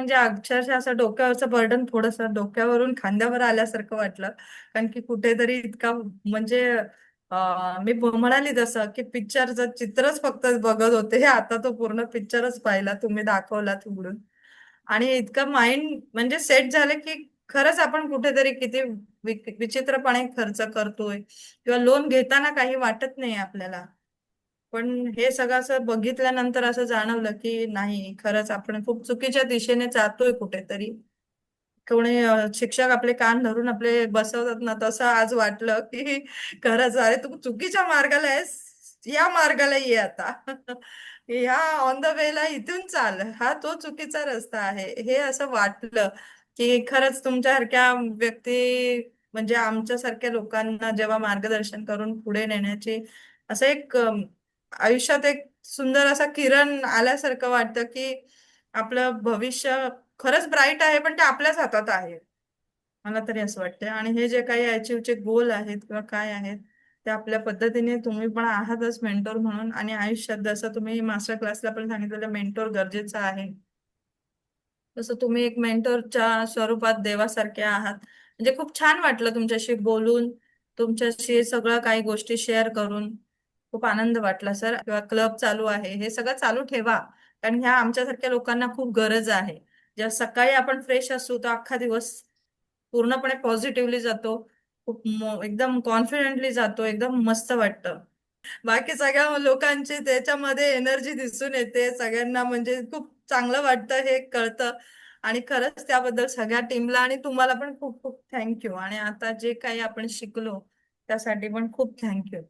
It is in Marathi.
म्हणजे अक्षरशः असं डोक्यावरचं बर्डन थोडंसं डोक्यावरून खांद्यावर आल्यासारखं वाटलं. कारण की कुठेतरी इतका म्हणजे मी म्हणाली तसं की पिक्चरचं चित्रच फक्त बघत होते आता तो पूर्ण पिक्चरच पाहिला तुम्ही दाखवलात उघडून आणि इतकं माइंड म्हणजे सेट झालं की खरंच आपण कुठेतरी किती विचित्रपणे खर्च करतोय किंवा लोन घेताना काही वाटत नाही आपल्याला. पण हे सगळं असं बघितल्यानंतर असं जाणवलं की नाही खरंच आपण खूप चुकीच्या दिशेने जातोय कुठेतरी. कोणी शिक्षक आपले कान धरून आपले बसवतात ना तसं आज वाटलं की खरंच अरे तू चुकीच्या मार्गाला आहेस या मार्गाला ये आता. ह्या ऑन द वेला इथून चाल हा तो चुकीचा रस्ता आहे. हे असं वाटलं की खरंच तुमच्यासारख्या व्यक्ती म्हणजे आमच्यासारख्या लोकांना जेव्हा मार्गदर्शन करून पुढे नेण्याची असं एक आयुष्यात एक सुंदर असा किरण आल्यासारखं वाटतं की आपलं भविष्य खरंच ब्राईट आहे पण ते आपल्याच हातात आहे. मला तरी असं वाटतं आणि हे जे काही अचीवचे गोल आहेत किंवा काय आहेत ते आपल्या पद्धतीने तुम्ही पण आहातच मेंटोर म्हणून. आणि आयुष्यात जसं तुम्ही मास्टर क्लासला पण सांगितलेलं मेंटोर गरजेचं आहे. तसं तुम्ही एक मेंटोरच्या स्वरूपात देवासारखे आहात. म्हणजे खूप छान वाटलं तुमच्याशी बोलून तुमच्याशी सगळं काही गोष्टी शेअर करून. खूप आनंद वाटला सर किंवा क्लब चालू आहे हे सगळं चालू ठेवा कारण ह्या आमच्यासारख्या लोकांना खूप गरज आहे. जेव्हा सकाळी आपण फ्रेश असू तर अख्खा दिवस पूर्णपणे पॉझिटिव्हली जातो खूप एकदम कॉन्फिडेंटली जातो एकदम मस्त वाटतं. बाकी सगळ्या लोकांची त्याच्यामध्ये एनर्जी दिसून येते सगळ्यांना म्हणजे खूप चांगलं वाटतं हे कळतं. आणि खरंच त्याबद्दल सगळ्या टीमला आणि तुम्हाला पण खूप खूप थँक्यू. आणि आता जे काही आपण शिकलो त्यासाठी पण खूप थँक्यू.